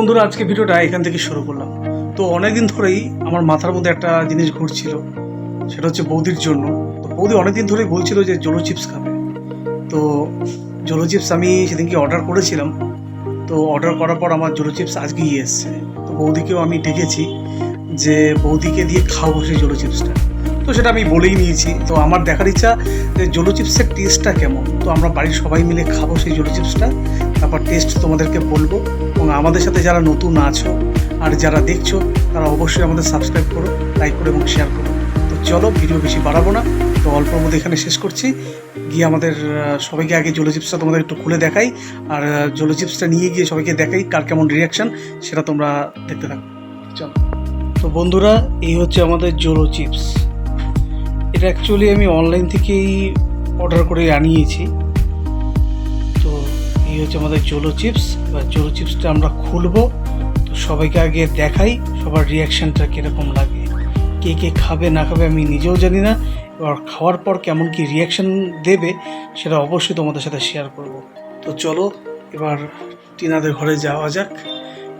বন্ধুরা, আজকে ভিডিওটা এখান থেকে শুরু করলাম। তো অনেকদিন ধরেই আমার মাথার মধ্যে একটা জিনিস ঘুরছিল, সেটা হচ্ছে বৌদির জন্য। তো বৌদি অনেকদিন ধরেই বলছিল যে জলো চিপস খাবে। তো জলো চিপস আমি সেদিনকে অর্ডার করেছিলাম। তো অর্ডার করার পর আমার জলো চিপস আজকেই এসছে। তো বৌদিকেও আমি ডেকেছি যে বৌদিকে দিয়ে খাওয়াবো সেই জলো চিপসটা। তো সেটা আমি বলেই নিয়েছি। তো আমার দেখার ইচ্ছা যে জলো চিপসের টেস্টটা কেমন? তো আমরা বাড়ির সবাই মিলে খাব সেই জলো চিপসটা তারপর টেস্ট তোমাদেরকে বলব। এবং আমাদের সাথে যারা নতুন আছো আর যারা দেখছ, তারা অবশ্যই আমাদের সাবস্ক্রাইব করো লাইক করো এবং শেয়ার করো। তো চলো ভিডিও বেশি বাড়াবো না। তো অল্পর মধ্যে এখানে শেষ করছি। গিয়ে আমাদের সবাইকে আগে জলো চিপসটা তোমাদের একটু খুলে দেখাই। আর জলো চিপসটা নিয়ে গিয়ে সবাইকে দেখাই কার কেমন রিয়াকশান সেটা তোমরা দেখতে থাকো। চলো। তো বন্ধুরা, এই হচ্ছে আমাদের জলো চিপস এটা অ্যাকচুয়ালি আমি অনলাইন থেকেই অর্ডার করে আনিয়েছি। তো এই হচ্ছে আমাদের জোলো চিপস এবার জোলো চিপসটা আমরা খুলবো। তো সবাইকে আগে দেখাই সবার রিয়াকশানটা কীরকম লাগে। কে কে খাবে, না খাবে আমি নিজেও জানি না। এবার খাওয়ার পর কেমন কি রিয়াকশান দেবে সেটা অবশ্যই তোমাদের সাথে শেয়ার করব। তো চলো, এবার টিনাদের ঘরে যাওয়া যাক।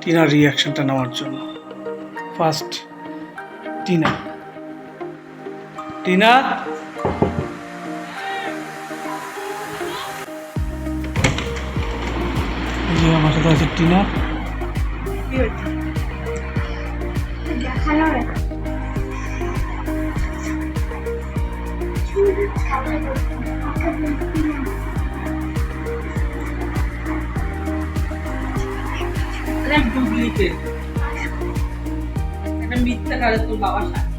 টিনার রিয়াকশানটা নেওয়ার জন্য। ফার্স্ট টিনা। টিনা? আমার সাথে আছে টিনা। ডুপ্লিকেট এটা মিথ্যা কারে তোর বাবার সাথে।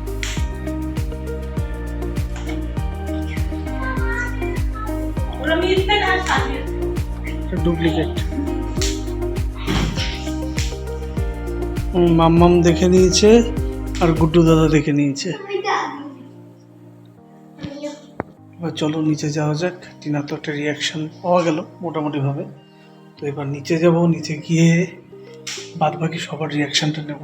ডুপ্লিকেট মাম্মাম দেখে নিয়েছে আর গুড্ডু দাদা দেখে নিয়েছে। এবার চলো নিচে যাওয়া যাক। টিনার তো একটা রিয়াকশন পাওয়া গেল মোটামুটিভাবে। তো এবার নিচে যাব, নিচে গিয়ে বাদ বাকি সবার রিয়াকশনটা নেব।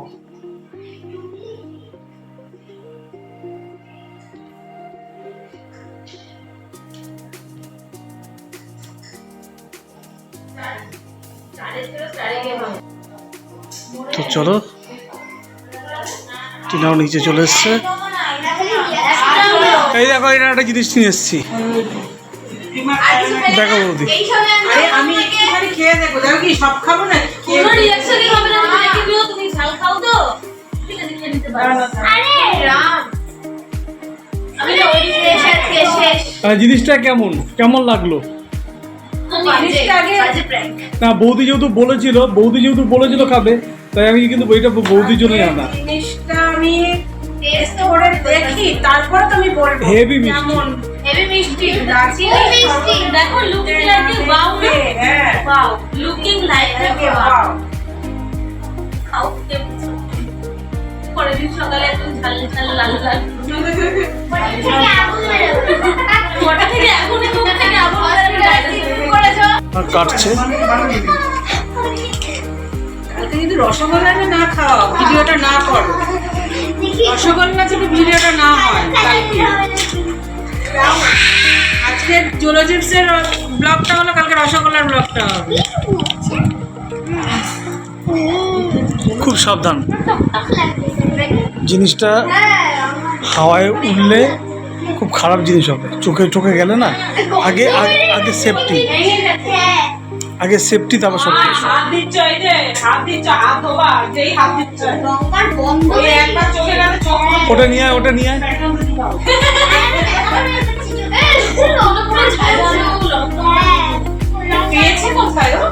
তো চলো। টিনাও নিচে চলে এসছে। এই দেখো এটা একটা জিনিস নিয়ে এসছি। দেখো বৌদি। জিনিসটা কেমন? কেমন লাগল? না বৌদি যেহেতু বলেছিল বৌদি যেহেতু বলেছিল খাবে তাই আমি কিন্তু বইটা বৌদির জন্যই আনা। জিনিসটা আমি টেস্ট করে দেখি তারপরে তুমি বলব। মিষ্টি। হেভি মিষ্টি। দারচিনি মিষ্টি। দেখো লুকিং লাইক এ ওয়াও হ্যাঁ। Wow looking like a wow খাও পরের দিন সকালে একদম ঝাল ঝাল লাল লাল। বাড়ি কালকে যদি রসগোল্লাটা না খাও ভিডিওটা না করো। রসগোল্লা যদি ভিডিওটা না হয় কালকে আজকে জোলো চিপসের ব্লগটা হলো কালকে রসগোল্লার ব্লগটা হবে। খুব সাবধান। জিনিসটা হাওয়ায় উঠলে খুব খারাপ জিনিস হবে। চোখে চোখে গেলে না? আগে আগে- সেফটি আগে সেফটি তারপর সব কিছু হাত দিচ্ছ এই যে হাত দিচ্ছ হাত ধোবা যেই হাত দিচ্ছ। লঙ্কার বন্ধ ওই একবার চোখে গেলে চোখ ওটা নিয়ে আয় ওটা নিয়ে আয়। পেয়েছে কোথায় ও?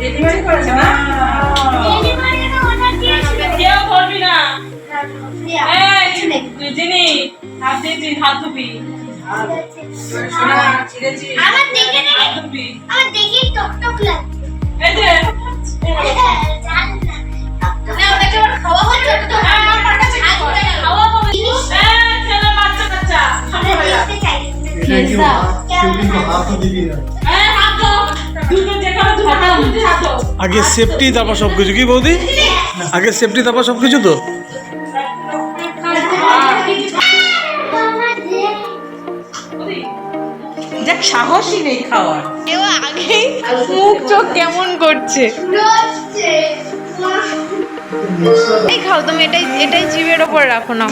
ডেলিভারি করেছে না? কেউ করবি না। এই জিনি হাত দিয়েছি হাত ধুবি। আমার দেখে নে। হাত ধুবি আমার দেখি টক টক লাগছে এই যে জান না। টক টক না ওটাকে আবার খাওয়া হচ্ছে ওটা তো? সাহসই নেই খাওয়ার। কেউ আগেই মুখ চোখ কেমন করছে? এই খাও তুমি এটাই এটাই জিভের ওপর রাখো না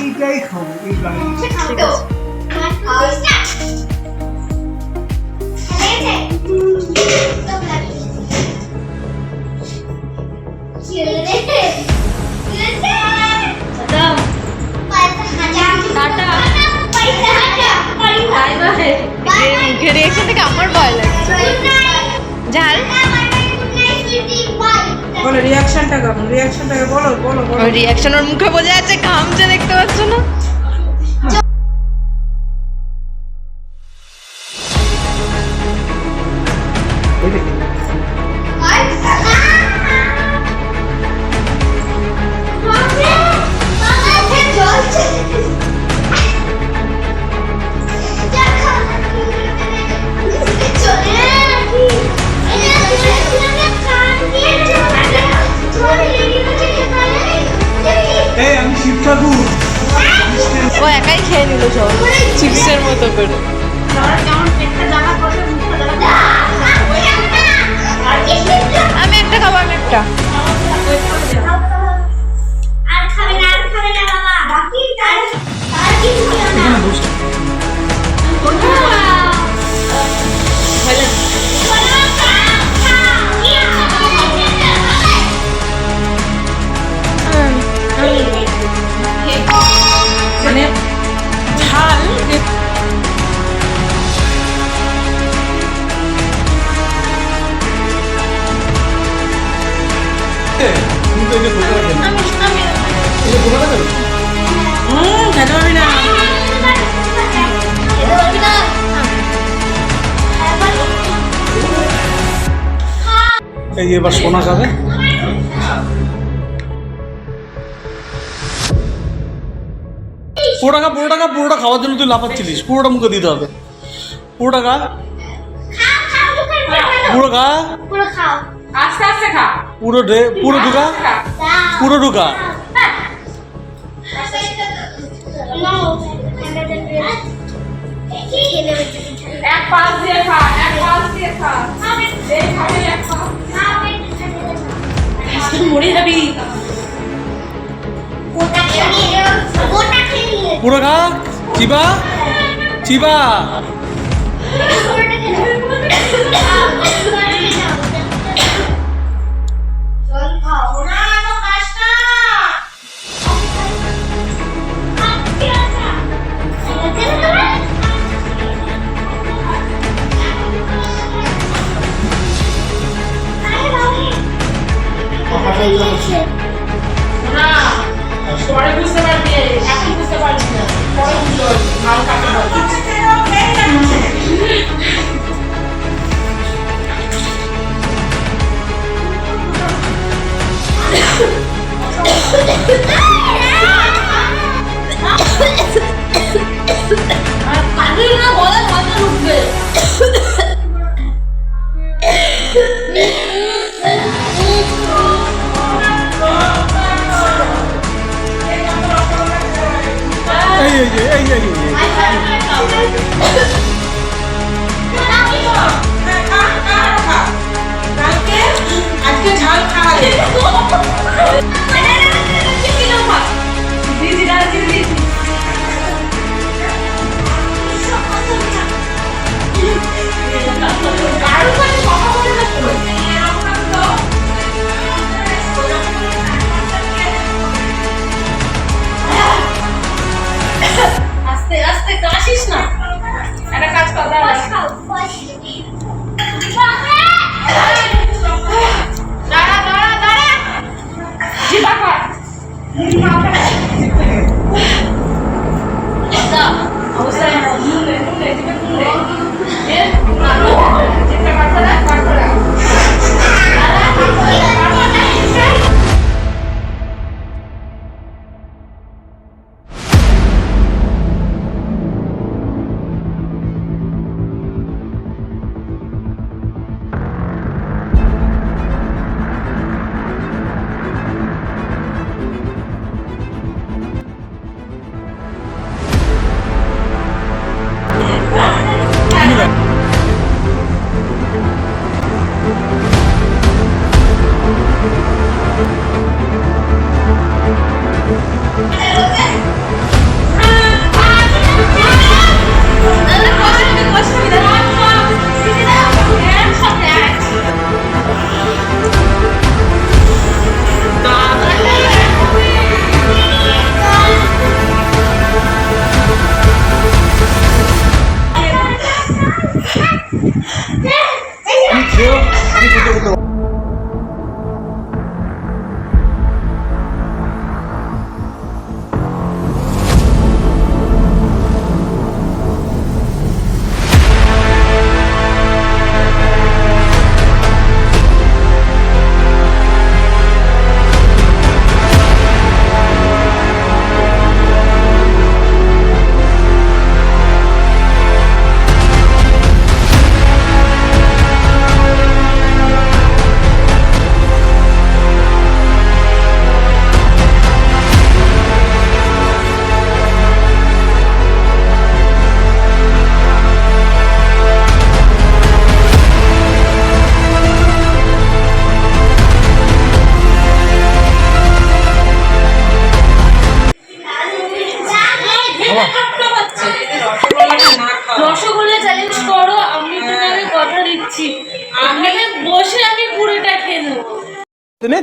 এইটাই রিয়াকশনটা কেমন রিয়াকশনটাকে বলো বলো রিয়াকশন ওর মুখে বোঝা যাচ্ছে ঘামছে দেখতে পাচ্ছ না? চিপসের মতো করে। আমি একটা খাব আমি একটা। এই এবার সোনা যাবে। পুরো টাকা পুরো টাকা, পুরোটা খাওয়ার জন্য তুই লাফাচ্ছিলিস। পুরোটা মুখে দিতে হবে। পুরো টাকা। পুরো খা পুরো খা পুরো ঢুকা পুরো ঢুকা এক পাশ দিয়ে খা, এক পাশ দিয়ে খা। পুরো খা চিবা? চিবা না পরে বুঝতে পারবি। করতে পারছি না পরে বুঝতে পারছি মাল কাকে বলে আর কাঁদে না এই যে এই যে আজকে ঝাল খাওয়ালে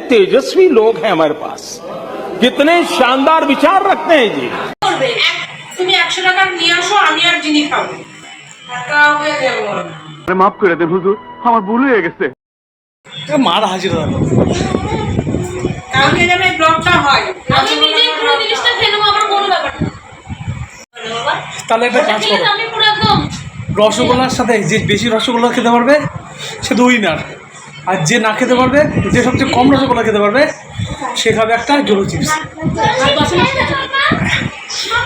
तेजस्वी लोग हैं हमारे पास कितने शानदार विचार रखते हैं जी করবে তুমি একশো টাকার নিয়ে আসো আমি আর চিনি খাবো টাকা হয়ে গেল মাফ করে দেন হুজুর আমার ভুল হয়ে গেছে এ মার হাজির হবে কালকে যেন এই ব্লগটা হয় আমি নিজেই পুরো জিনিসটা খেয়ে নেবো আমার কোনো ব্যাপার না বাবা, তাহলে একটা কাজ ঠিক করো আছে, আমি পুরো একদম রসগোল্লার সাথে যে বেশি রসগোল্লা খেতে পারবে সে তো উইনার আর যে না খেতে পারবে যে সবচেয়ে কম রসগোল্লা খেতে পারবে সে খাবে একটা জলো চিপস।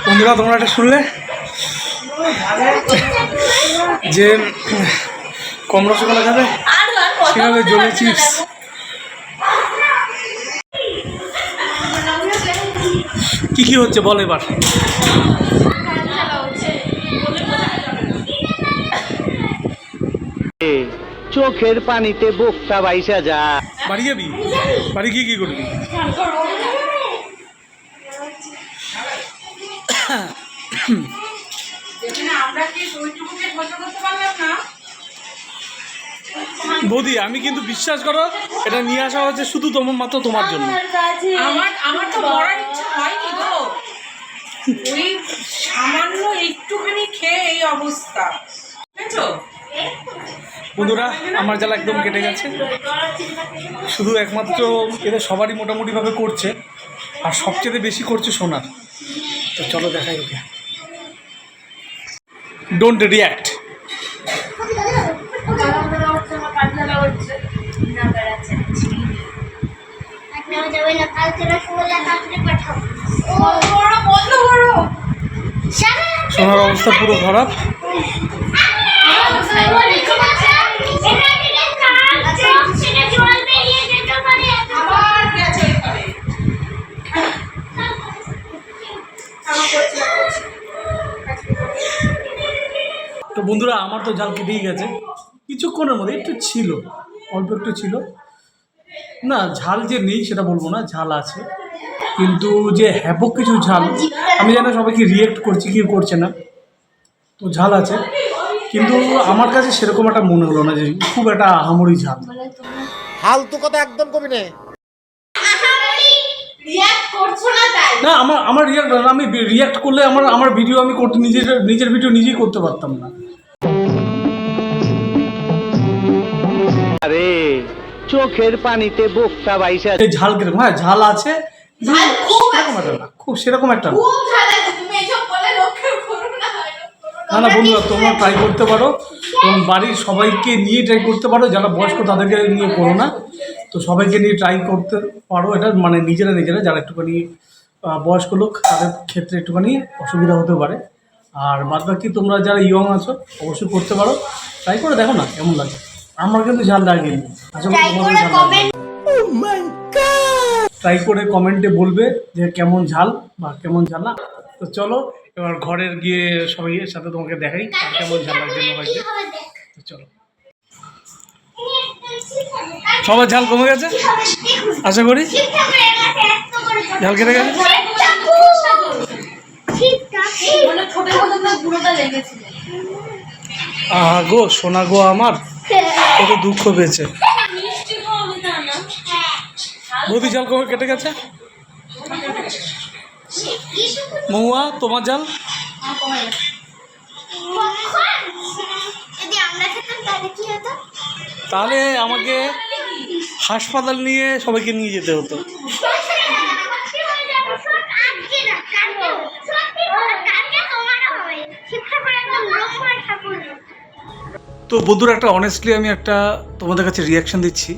বন্ধুরা তোমরা একটা শুনলে? যে কম রসগোল্লা খাবে জলের পারছি না, চিপস। কি কি হচ্ছে বল এবার? চোখের পানিতে বোকটা বাইসা যা। বাড়ি যাবি? বাড়ি গিয়ে কি করবি? যেখানে আমরা কি ওইটুকুকে সহ্য করতে পারলাম না বৌদি আমি কিন্তু বিশ্বাস করো এটা নিয়ে আসা হচ্ছে শুধু তোমার মাত্র তোমার জন্য। আমার আমার তো মরার ইচ্ছা হয়নি গো। ওই সামান্য একটুখানি খেয়ে এই অবস্থা। বুঝেছ? বন্ধুরা, আমার জ্বালা একদম কেটে গেছে। শুধু একমাত্র এদের সবারই মোটামুটিভাবে করছে, আর সবচেয়ে বেশি করছে সোনার তো চলো দেখাই ওকে। ডোন্ট রিয়াক্ট সোনার অবস্থা পুরো খারাপ আবার গেছে এখানে তো বন্ধুরা আমার তো জাল কেটেই গেছে। কিছুক্ষণের মধ্যে একটু ছিল অল্প একটু ছিল। না ঝাল যে নেই সেটা বলব না ঝাল আছে। কিন্তু যে হ্যাপক কিছু ঝাল আমি জানি না সবাইকে রিয়েক্ট করছি কি করছে না। তো ঝাল আছে। কিন্তু আমার কাছে সেরকম একটা মনে হলো না যে খুব একটা আহামরি ঝাল। ফালতু কথা একদম কবি না। রিয়াক্ট করছ না না আমার আমার রিয়াক্ট আমি রিয়াক্ট করলে আমার আমার ভিডিও আমি করতে নিজের নিজের ভিডিও নিজেই করতে পারতাম না। আরে চোখের পানিতে বোকটা বাইসা এই ঝাল কীরকম? হ্যাঁ ঝাল আছে। ঝাল খুব না খুব সেরকম একটা না। খুব ভালো আছে তুমি এসব বলে রক্ষা করো না না। না বন্ধুরা তোমরা ট্রাই করতে পারো। এবং বাড়ির সবাইকে নিয়ে ট্রাই করতে পারো যারা বয়স্ক তাদেরকে নিয়ে করো না। তো সবাইকে নিয়ে ট্রাই করতে পারো এটা মানে নিজেরা নিজেরা যারা একটুখানি বয়স্ক লোক তাদের ক্ষেত্রে একটুখানি অসুবিধা হতে পারে। আর বাদ বাকি তোমরা যারা ইয়ং আছো অবশ্যই করতে পারো। ট্রাই করে দেখো না কেমন লাগে। আমার কিন্তু ঝাল লাগেনি ট্রাই করে কমেন্ট ট্রাই করে কমেন্টে বলবে যে কেমন ঝাল বা কেমন ঝাল না। তো চলো এবার ঘরের গিয়ে সবাই এর সাথে তোমাকে দেখাই কেমন ঝাল লাগছে সবাইকে। তো চলো। সবার ঝাল কমে গেছে? আশা করি। ঝাল। কেটে গেছে? মানে আহা গো সোনা গো আমার। কত দুঃখ পেয়েছে। বৌদি ঝাল কমে কেটে গেছে? মহুয়া, তোমার তাহলে তাহলে আমাকে হাসপাতাল নিয়ে সবাইকে নিয়ে যেতে হতো আজকে না কালকে সত্যি কালকে তোমারও হবে শিক্ষা করে একদম রকমার ঠাকুর তো বন্ধুরা, একটা অনেস্টলি আমি একটা তোমাদের কাছে রিয়াকশন দিচ্ছি।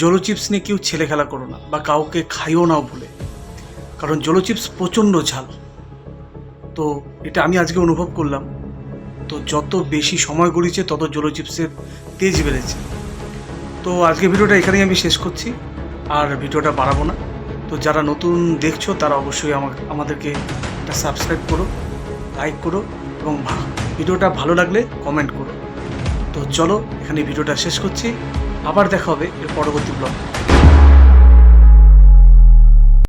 জলো চিপস নিয়ে কেউ ছেলে খেলা করো না বা কাউকে খাইও নাও ভুলে কারণ জলো চিপস প্রচণ্ড ঝাল। তো এটা আমি আজকে অনুভব করলাম। তো যত বেশি সময় গড়িয়েছে, তত জলো চিপসের তেজ বেড়েছে। তো আজকে ভিডিওটা এখানেই আমি শেষ করছি। আর ভিডিওটা বাড়াবো না। তো যারা নতুন দেখছ, তারা অবশ্যই আমার, আমাদেরকে একটা সাবস্ক্রাইব করো লাইক করো এবং ভিডিওটা ভালো লাগলে কমেন্ট করো। চলো এখানে ভিডিওটা শেষ করছি। আবার দেখা হবে এর পরবর্তী ব্লগ।